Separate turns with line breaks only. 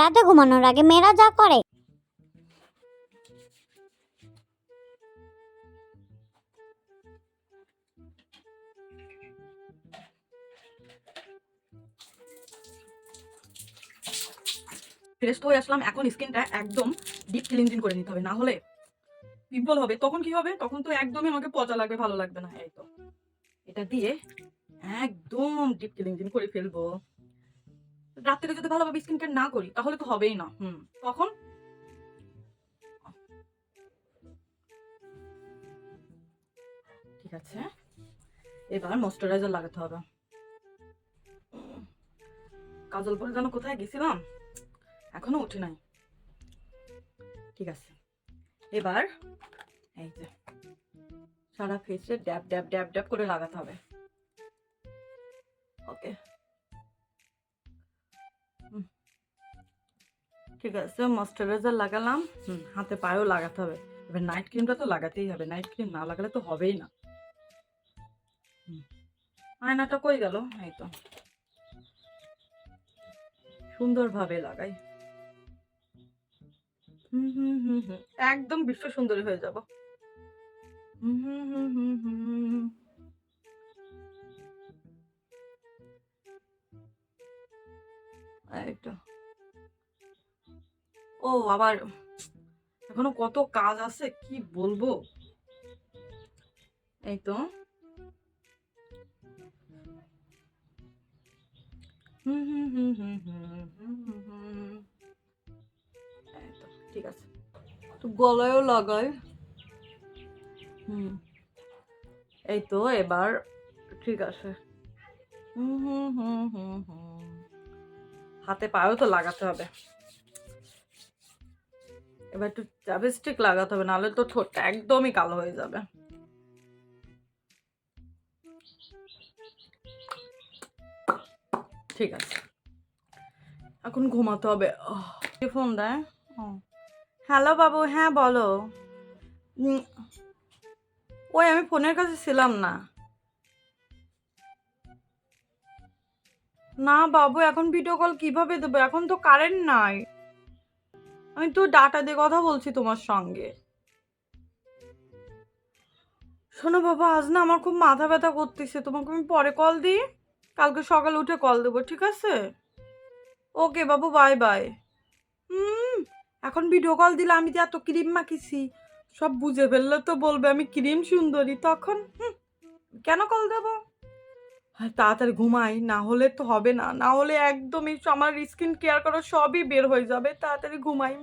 রাতে ঘুমানোর আগে মেয়েরা যা করে।
ফ্রেশ হয়ে আসলাম, এখন স্কিনটা একদম ডিপ ক্লিনজিং করে নিতে হবে। না হলে পিম্পল হবে। তখন কি হবে? তখন তো একদমই আমাকে পচা লাগবে, ভালো লাগবে না। এই তো। এটা দিয়ে একদম ডিপ ক্লিনজিং করে ফেলব। রাত থেকে যদি ভালোভাবে স্কিন কেয়ার না করি, তাহলে তো হবেই না। হুম, তখন ঠিক আছে, এবার ময়শ্চারাইজার লাগাতে হবে। কাজল পরে যেন কোথায় গেছিলাম, এখনও উঠে নাই। ঠিক আছে, এবার এই যে, সারা ফেসে ড্যাব ড্যাব ড্যাব ড্যাব করে লাগাতে হবে। ওকে ঠিক আছে ময়শ্চারাইজার লাগালাম। হাতে পায়েও লাগাতে হবে। এবার নাইট ক্রিমটা তো লাগাতেই হবে। নাইট ক্রিম না লাগালে তো হবেই না। আয়নাটা কই গেল? এই তো। সুন্দরভাবে লাগাই। হুম হুম হুম হুম। একদম বিশ্ব সুন্দরী হয়ে যাব। হুম হুম হুম। একটু ও, আবার এখনও কত কাজ আছে, কি বলব? এই তো। ঠিক আছে। তো গলায়ও লাগায় হুম। এই তো, এবার ঠিক আছে। হুম হুম হুম হুম হুম। হাতে পায়েও তো লাগাতে হবে। এবার একটু চাপস্টিক লাগাতে হবে, নাহলে তো ঠোঁটটা একদমই কালো হয়ে যাবে। ঠিক আছে। এখন ঘুমাতে হবে। ফোন দেয়? হ্যালো বাবু হ্যাঁ বলো। ওই আমি ফোনের কাছে ছিলাম না। না বাবু এখন ভিডিও কল কীভাবে দেবো? এখন তো কারেন্ট নাই। আমি তো ডাটা দিয়ে কথা বলছি তোমার সঙ্গে। শোনো বাবা আজ না আমার খুব মাথা ব্যথা করতেছে। তোমাকে আমি পরে কল দিই। কালকে সকালে উঠে কল দেবো ঠিক আছে? ওকে বাবু বাই বাই হুম এখন ভিডিও কল দিলে আমি যে এত ক্রিম মাখিছি সব বুঝে ফেললে তো বলবে আমি ক্রিম সুন্দরী। তখন হুম, কেন কল দেবো? তাড়াতাড়ি ঘুমাই, না হলে তো হবে না। না হলে একদমই আমার স্কিন কেয়ার করা সবই বের হয়ে যাবে। তাড়াতাড়ি ঘুমাই